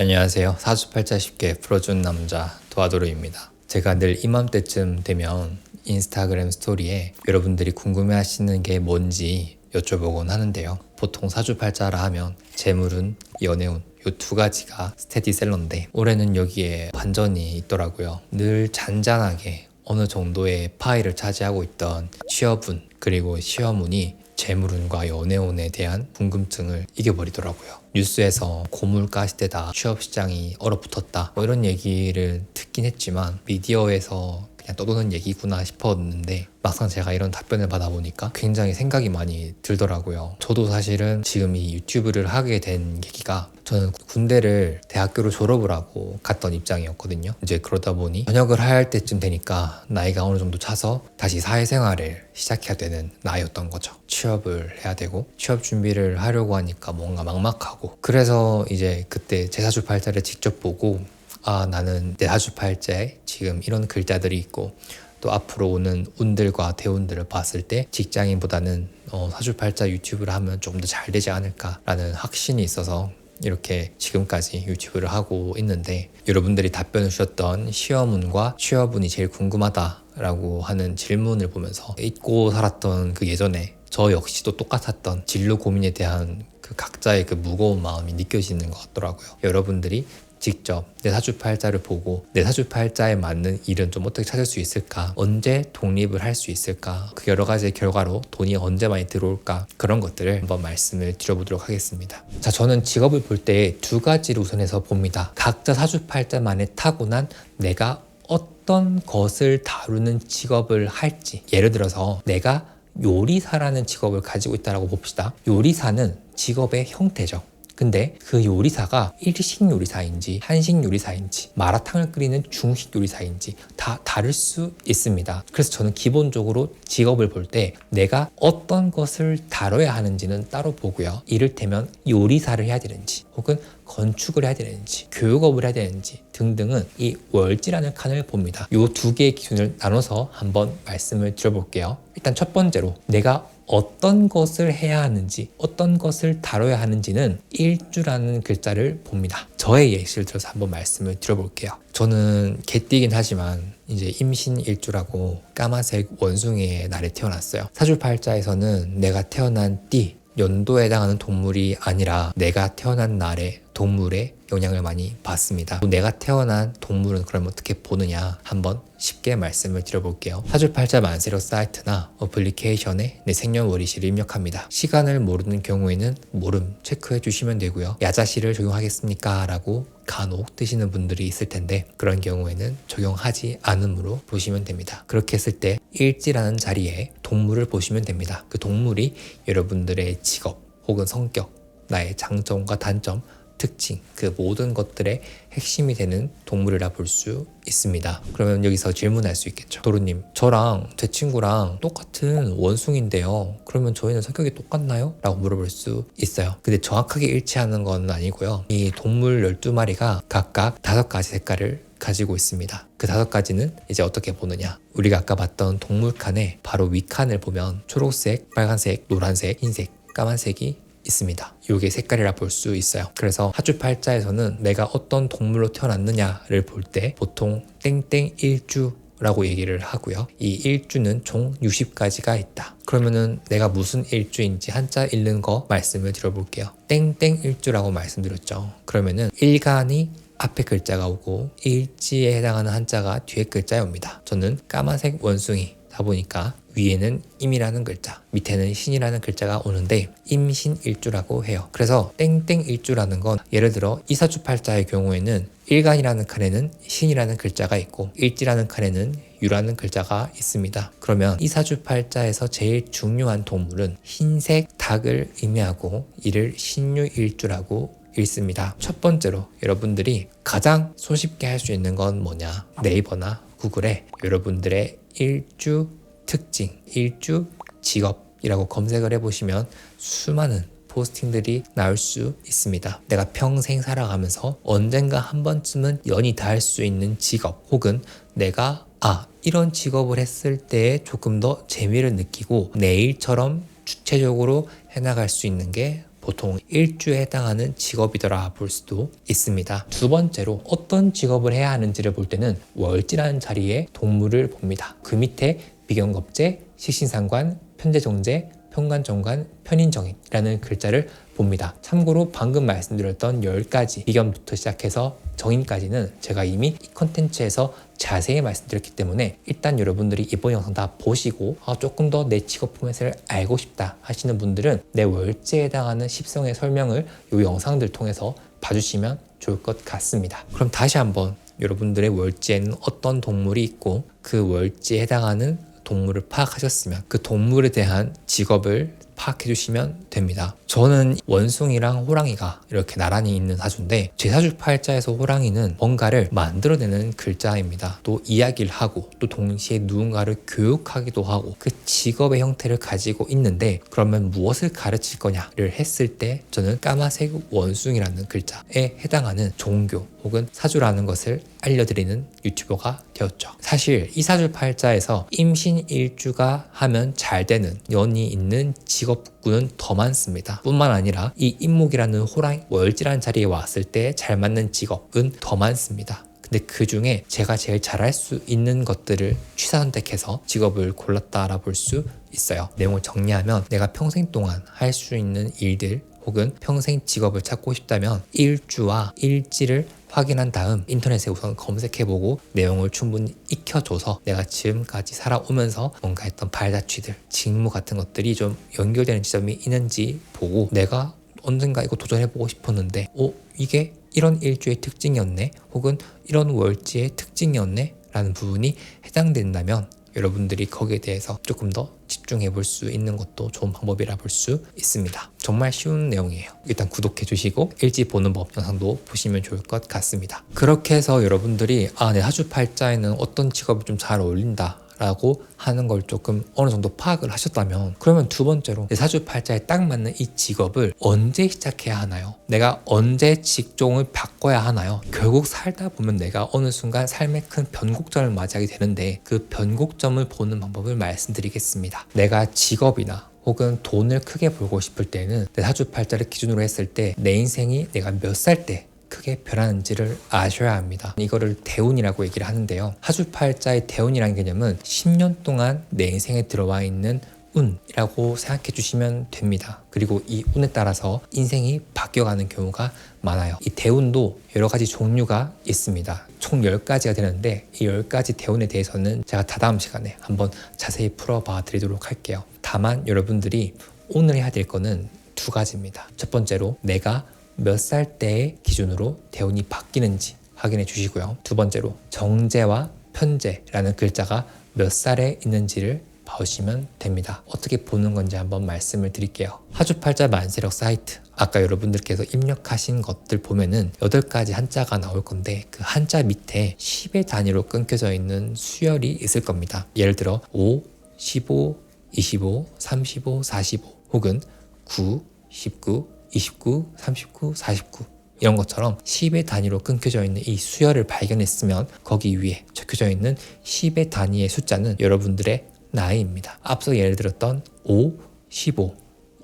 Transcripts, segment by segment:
안녕하세요. 사주팔자 쉽게 풀어준 남자 도아도르입니다. 제가 늘 이맘때쯤 되면 인스타그램 스토리에 여러분들이 궁금해하시는 게 뭔지 여쭤보곤 하는데요. 보통 사주팔자라 하면 재물운, 연애운 이두 가지가 스테디셀러인데 올해는 여기에 반전이 있더라고요. 늘 잔잔하게 어느 정도의 파일을 차지하고 있던 취업운 그리고 시험운이 재물운과 연애운에 대한 궁금증을 이겨버리더라고요. 뉴스에서 고물가 시대다 취업 시장이 얼어붙었다 뭐 이런 얘기를 듣긴 했지만 미디어에서 그냥 떠도는 얘기구나 싶었는데 막상 제가 이런 답변을 받아보니까 굉장히 생각이 많이 들더라고요. 저도 사실은 지금 이 유튜브를 하게 된 계기가 저는 군대를 대학교로 졸업을 하고 갔던 입장이었거든요. 이제 그러다 보니 전역을 할 때쯤 되니까 나이가 어느 정도 차서 다시 사회생활을 시작해야 되는 나이였던 거죠. 취업을 해야 되고 취업 준비를 하려고 하니까 뭔가 막막하고 그래서 이제 그때 제사주 팔자를 직접 보고 아 나는 내 사주팔자에 지금 이런 글자들이 있고 또 앞으로 오는 운들과 대운들을 봤을 때 직장인보다는 어, 사주팔자 유튜브를 하면 조금 더 잘 되지 않을까라는 확신이 있어서 이렇게 지금까지 유튜브를 하고 있는데 여러분들이 답변을 주셨던 시험운과 취업운이 제일 궁금하다라고 하는 질문을 보면서 잊고 살았던 그 예전에 저 역시도 똑같았던 진로 고민에 대한 그 각자의 그 무거운 마음이 느껴지는 것 같더라고요. 여러분들이 직접 내 사주팔자를 보고 내 사주팔자에 맞는 일은 좀 어떻게 찾을 수 있을까? 언제 독립을 할 수 있을까? 그 여러 가지 결과로 돈이 언제 많이 들어올까? 그런 것들을 한번 말씀을 드려보도록 하겠습니다. 자, 저는 직업을 볼 때 두 가지를 우선해서 봅니다. 각자 사주팔자만의 타고난 내가 어떤 것을 다루는 직업을 할지. 예를 들어서 내가 요리사라는 직업을 가지고 있다고 봅시다. 요리사는 직업의 형태죠. 근데 그 요리사가 일식 요리사인지 한식 요리사인지 마라탕을 끓이는 중식 요리사인지 다 다를 수 있습니다. 그래서 저는 기본적으로 직업을 볼 때 내가 어떤 것을 다뤄야 하는지는 따로 보고요. 이를테면 요리사를 해야 되는지 혹은 건축을 해야 되는지 교육업을 해야 되는지 등등은 이 월지라는 칸을 봅니다. 이 두 개의 기준을 나눠서 한번 말씀을 드려볼게요. 일단 첫 번째로 내가 어떤 것을 해야 하는지 어떤 것을 다뤄야 하는지는 일주라는 글자를 봅니다. 저의 예시를 들어서 한번 말씀을 드려볼게요. 저는 개띠긴 하지만 이제 임신 일주라고 까만색 원숭이의 날에 태어났어요. 사주팔자에서는 내가 태어난 띠 연도에 해당하는 동물이 아니라 내가 태어난 날에 동물의 영향을 많이 받습니다. 내가 태어난 동물은 그럼 어떻게 보느냐 한번 쉽게 말씀을 드려볼게요. 사주팔자 만세력 사이트나 어플리케이션에 내 생년월일시를 입력합니다. 시간을 모르는 경우에는 모름 체크해 주시면 되고요. 야자시를 적용하겠습니까? 라고 간혹 뜨시는 분들이 있을 텐데 그런 경우에는 적용하지 않음으로 보시면 됩니다. 그렇게 했을 때 일지라는 자리에 동물을 보시면 됩니다. 그 동물이 여러분들의 직업 혹은 성격, 나의 장점과 단점, 특징, 그 모든 것들의 핵심이 되는 동물이라 볼 수 있습니다. 그러면 여기서 질문할 수 있겠죠. 도루님, 저랑 제 친구랑 똑같은 원숭인데요. 그러면 저희는 성격이 똑같나요? 라고 물어볼 수 있어요. 근데 정확하게 일치하는 건 아니고요. 이 동물 12마리가 각각 다섯 가지 색깔을 가지고 있습니다. 그 다섯 가지는 이제 어떻게 보느냐. 우리가 아까 봤던 동물 칸에 바로 위 칸을 보면 초록색, 빨간색, 노란색, 흰색, 까만색이 있습니다. 이게 색깔이라 볼 수 있어요. 그래서 하주팔자에서는 내가 어떤 동물로 태어났느냐를 볼 때 보통 땡땡 일주 라고 얘기를 하고요. 이 일주는 총 60가지가 있다. 그러면은 내가 무슨 일주인지 한자 읽는 거 말씀을 드려볼게요. 땡땡 일주라고 말씀드렸죠. 그러면은 일간이 앞에 글자가 오고 일지에 해당하는 한자가 뒤에 글자에 옵니다. 저는 까만색 원숭이 다 보니까 위에는 임이라는 글자, 밑에는 신이라는 글자가 오는데 임신일주라고 해요. 그래서 땡땡일주라는 건 예를 들어 이사주팔자의 경우에는 일간이라는 칸에는 신이라는 글자가 있고 일지라는 칸에는 유라는 글자가 있습니다. 그러면 이사주팔자에서 제일 중요한 동물은 흰색 닭을 의미하고 이를 신유일주라고 읽습니다. 첫 번째로 여러분들이 가장 손쉽게 할 수 있는 건 뭐냐? 네이버나 구글에 여러분들의 일주 특징, 일주 직업이라고 검색을 해보시면 수많은 포스팅들이 나올 수 있습니다. 내가 평생 살아가면서 언젠가 한 번쯤은 연이 닿을 수 있는 직업 혹은 내가 아 이런 직업을 했을 때 조금 더 재미를 느끼고 내일처럼 주체적으로 해나갈 수 있는 게 보통 일주에 해당하는 직업이더라 볼 수도 있습니다. 두 번째로 어떤 직업을 해야 하는지를 볼 때는 월지라는 자리에 동물을 봅니다. 그 밑에 비경겁제, 식신상관, 편제정제, 평관정관, 편인정인이라는 글자를 봅니다. 참고로 방금 말씀드렸던 10가지 비견부터 시작해서 정인까지는 제가 이미 이 컨텐츠에서 자세히 말씀드렸기 때문에 일단 여러분들이 이번 영상 다 보시고 아, 조금 더 내 직업 포맷을 알고 싶다 하시는 분들은 내 월지에 해당하는 십성의 설명을 이 영상들 통해서 봐주시면 좋을 것 같습니다. 그럼 다시 한번 여러분들의 월지에는 어떤 동물이 있고 그 월지에 해당하는 동물을 파악하셨으면 그 동물에 대한 직업을 파악해 주시면 됩니다. 저는 원숭이랑 호랑이가 이렇게 나란히 있는 사주인데 제 사주 팔자에서 호랑이는 뭔가를 만들어내는 글자입니다. 또 이야기를 하고 또 동시에 누군가를 교육하기도 하고 그 직업의 형태를 가지고 있는데 그러면 무엇을 가르칠 거냐를 했을 때 저는 까마색 원숭이라는 글자에 해당하는 종교 혹은 사주라는 것을 알려드리는 유튜버가 되었죠. 사실 이 사주 팔자에서 임신 일주가 하면 잘 되는 연이 있는 직업군은 더 많습니다. 뿐만 아니라 이 임목이라는 호랑이 월지라는 자리에 왔을 때 잘 맞는 직업은 더 많습니다. 근데 그 중에 제가 제일 잘할 수 있는 것들을 취사 선택해서 직업을 골랐다라 볼 수 있어요. 내용을 정리하면 내가 평생 동안 할 수 있는 일들 혹은 평생 직업을 찾고 싶다면 일주와 일지를 확인한 다음 인터넷에 우선 검색해보고 내용을 충분히 익혀줘서 내가 지금까지 살아오면서 뭔가 했던 발자취들, 직무 같은 것들이 좀 연결되는 지점이 있는지 보고 내가 언젠가 이거 도전해보고 싶었는데 어? 이게 이런 일주의 특징이었네 혹은 이런 월지의 특징이었네 라는 부분이 해당된다면 여러분들이 거기에 대해서 조금 더 집중해 볼 수 있는 것도 좋은 방법이라 볼 수 있습니다. 정말 쉬운 내용이에요. 일단 구독해 주시고 일지 보는 법 영상도 보시면 좋을 것 같습니다. 그렇게 해서 여러분들이 아, 내 하주 팔자에는 어떤 직업이 좀 잘 어울린다. 라고 하는 걸 조금 어느 정도 파악을 하셨다면 그러면 두 번째로 내 사주팔자에 딱 맞는 이 직업을 언제 시작해야 하나요? 내가 언제 직종을 바꿔야 하나요? 결국 살다 보면 내가 어느 순간 삶의 큰 변곡점을 맞이하게 되는데 그 변곡점을 보는 방법을 말씀드리겠습니다. 내가 직업이나 혹은 돈을 크게 벌고 싶을 때는 내 사주팔자를 기준으로 했을 때 내 인생이 내가 몇 살 때 크게 변하는지를 아셔야 합니다. 이거를 대운이라고 얘기를 하는데요. 하주팔자의 대운이라는 개념은 10년 동안 내 인생에 들어와 있는 운이라고 생각해 주시면 됩니다. 그리고 이 운에 따라서 인생이 바뀌어가는 경우가 많아요. 이 대운도 여러 가지 종류가 있습니다. 총 10가지가 되는데 이 10가지 대운에 대해서는 제가 다다음 시간에 한번 자세히 풀어봐 드리도록 할게요. 다만 여러분들이 오늘 해야 될 거는 두 가지입니다. 첫 번째로 내가 몇 살 때의 기준으로 대운이 바뀌는지 확인해 주시고요. 두 번째로 정제와 편제라는 글자가 몇 살에 있는지를 봐주시면 됩니다. 어떻게 보는 건지 한번 말씀을 드릴게요. 하주팔자 만세력 사이트 아까 여러분들께서 입력하신 것들 보면은 8가지 한자가 나올 건데 그 한자 밑에 10의 단위로 끊겨져 있는 수열이 있을 겁니다. 예를 들어 5, 15, 25, 35, 45 혹은 9, 19, 29, 39, 49 이런 것처럼 10의 단위로 끊겨져 있는 이 수열을 발견했으면 거기 위에 적혀져 있는 10의 단위의 숫자는 여러분들의 나이입니다. 앞서 예를 들었던 5, 15,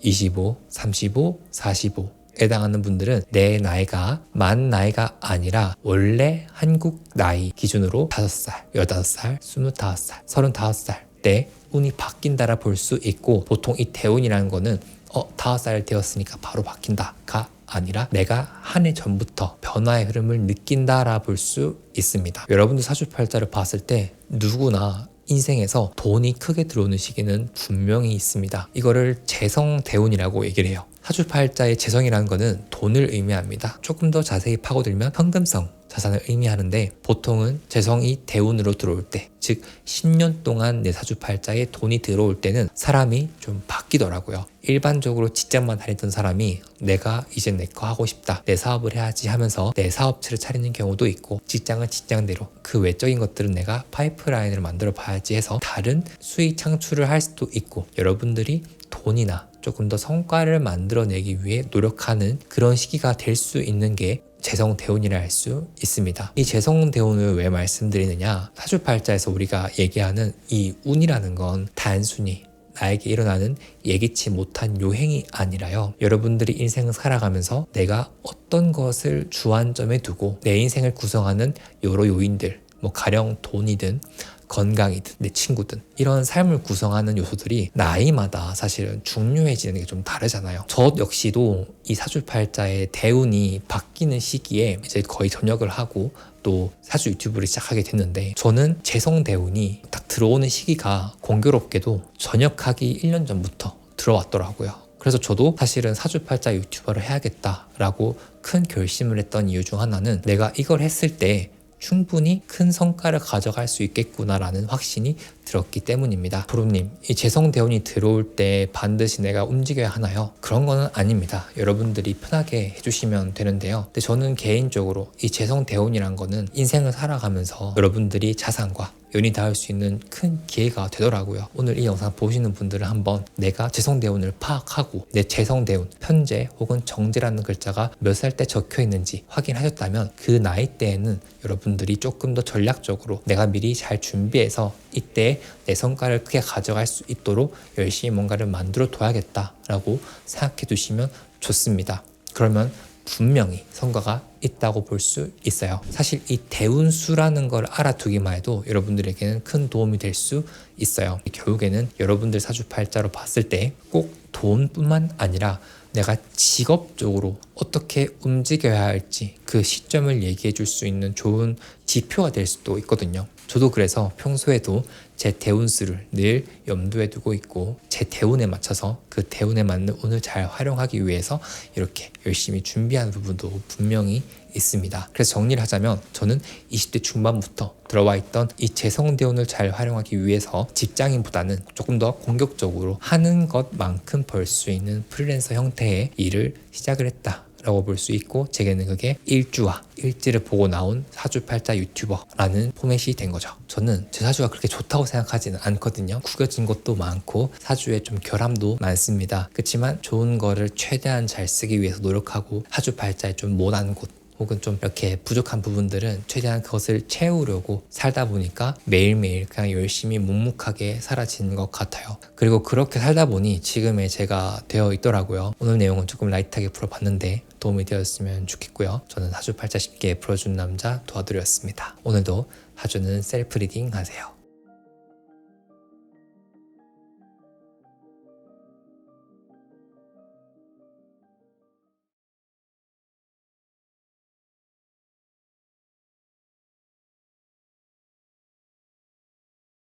25, 35, 45 해당하는 분들은 내 나이가 만 나이가 아니라 원래 한국 나이 기준으로 5살, 15살, 25살, 35살 때 운이 바뀐다라 볼 수 있고 보통 이 대운이라는 거는 어, 다섯 살 되었으니까 바로 바뀐다가 아니라 내가 한 해 전부터 변화의 흐름을 느낀다라 볼 수 있습니다. 여러분도 사주팔자를 봤을 때 누구나 인생에서 돈이 크게 들어오는 시기는 분명히 있습니다. 이거를 재성 대운이라고 얘기를 해요. 사주팔자의 재성이라는 것은 돈을 의미합니다. 조금 더 자세히 파고들면 현금성 자산을 의미하는데 보통은 재성이 대운으로 들어올 때, 즉 10년 동안 내 사주팔자에 돈이 들어올 때는 사람이 좀 바뀌더라고요. 일반적으로 직장만 다니던 사람이 내가 이제 내 거 하고 싶다, 내 사업을 해야지 하면서 내 사업체를 차리는 경우도 있고 직장은 직장대로 그 외적인 것들은 내가 파이프라인을 만들어 봐야지 해서 다른 수익 창출을 할 수도 있고 여러분들이 돈이나 조금 더 성과를 만들어내기 위해 노력하는 그런 시기가 될 수 있는 게 재성 대운이라 할 수 있습니다. 이 재성 대운을 왜 말씀드리느냐? 사주팔자에서 우리가 얘기하는 이 운이라는 건 단순히 나에게 일어나는 예기치 못한 요행이 아니라요. 여러분들이 인생을 살아가면서 내가 어떤 것을 주안점에 두고 내 인생을 구성하는 여러 요인들, 뭐 가령 돈이든 건강이든 내 친구든 이런 삶을 구성하는 요소들이 나이마다 사실은 중요해지는 게 좀 다르잖아요. 저 역시도 이 사주팔자의 대운이 바뀌는 시기에 이제 거의 전역을 하고 또 사주 유튜브를 시작하게 됐는데 저는 재성 대운이 딱 들어오는 시기가 공교롭게도 전역하기 1년 전부터 들어왔더라고요. 그래서 저도 사실은 사주팔자 유튜버를 해야겠다라고 큰 결심을 했던 이유 중 하나는 내가 이걸 했을 때 충분히 큰 성과를 가져갈 수 있겠구나라는 확신이 들었기 때문입니다. 도로님, 이 재성대운이 들어올 때 반드시 내가 움직여야 하나요? 그런 거는 아닙니다. 여러분들이 편하게 해주시면 되는데요. 근데 저는 개인적으로 이 재성대운이란 거는 인생을 살아가면서 여러분들이 자산과 연이 닿을 수 있는 큰 기회가 되더라고요. 오늘 이 영상 보시는 분들은 한번 내가 재성대운을 파악하고 내 재성대운, 편재 혹은 정제라는 글자가 몇 살 때 적혀 있는지 확인하셨다면 그 나이 때에는 여러분들이 조금 더 전략적으로 내가 미리 잘 준비해서 이때 내 성과를 크게 가져갈 수 있도록 열심히 뭔가를 만들어 둬야겠다라고 생각해 두시면 좋습니다. 그러면 분명히 성과가 있다고 볼 수 있어요. 사실 이 대운수라는 걸 알아두기만 해도 여러분들에게는 큰 도움이 될 수 있어요. 결국에는 여러분들 사주팔자로 봤을 때 꼭 돈뿐만 아니라 내가 직업적으로 어떻게 움직여야 할지 그 시점을 얘기해 줄 수 있는 좋은 지표가 될 수도 있거든요. 저도 그래서 평소에도 제 대운수를 늘 염두에 두고 있고 제 대운에 맞춰서 그 대운에 맞는 운을 잘 활용하기 위해서 이렇게 열심히 준비하는 부분도 분명히 있습니다. 그래서 정리를 하자면 저는 20대 중반부터 들어와 있던 이 재성대운을 잘 활용하기 위해서 직장인보다는 조금 더 공격적으로 하는 것만큼 벌 수 있는 프리랜서 형태의 일을 시작을 했다. 라고 볼 수 있고 제게는 그게 일주와 일지를 보고 나온 사주팔자 유튜버라는 포맷이 된 거죠. 저는 제 사주가 그렇게 좋다고 생각하지는 않거든요. 구겨진 것도 많고 사주에 좀 결함도 많습니다. 그렇지만 좋은 거를 최대한 잘 쓰기 위해서 노력하고 사주팔자에 좀 못한 곳 혹은 좀 이렇게 부족한 부분들은 최대한 그것을 채우려고 살다 보니까 매일매일 그냥 열심히 묵묵하게 사라지는 것 같아요. 그리고 그렇게 살다 보니 지금의 제가 되어 있더라고요. 오늘 내용은 조금 라이트하게 풀어봤는데 도움이 되었으면 좋겠고요. 저는 사주 팔자 쉽게 풀어준 남자 도와드렸습니다. 오늘도 하주는 셀프 리딩 하세요.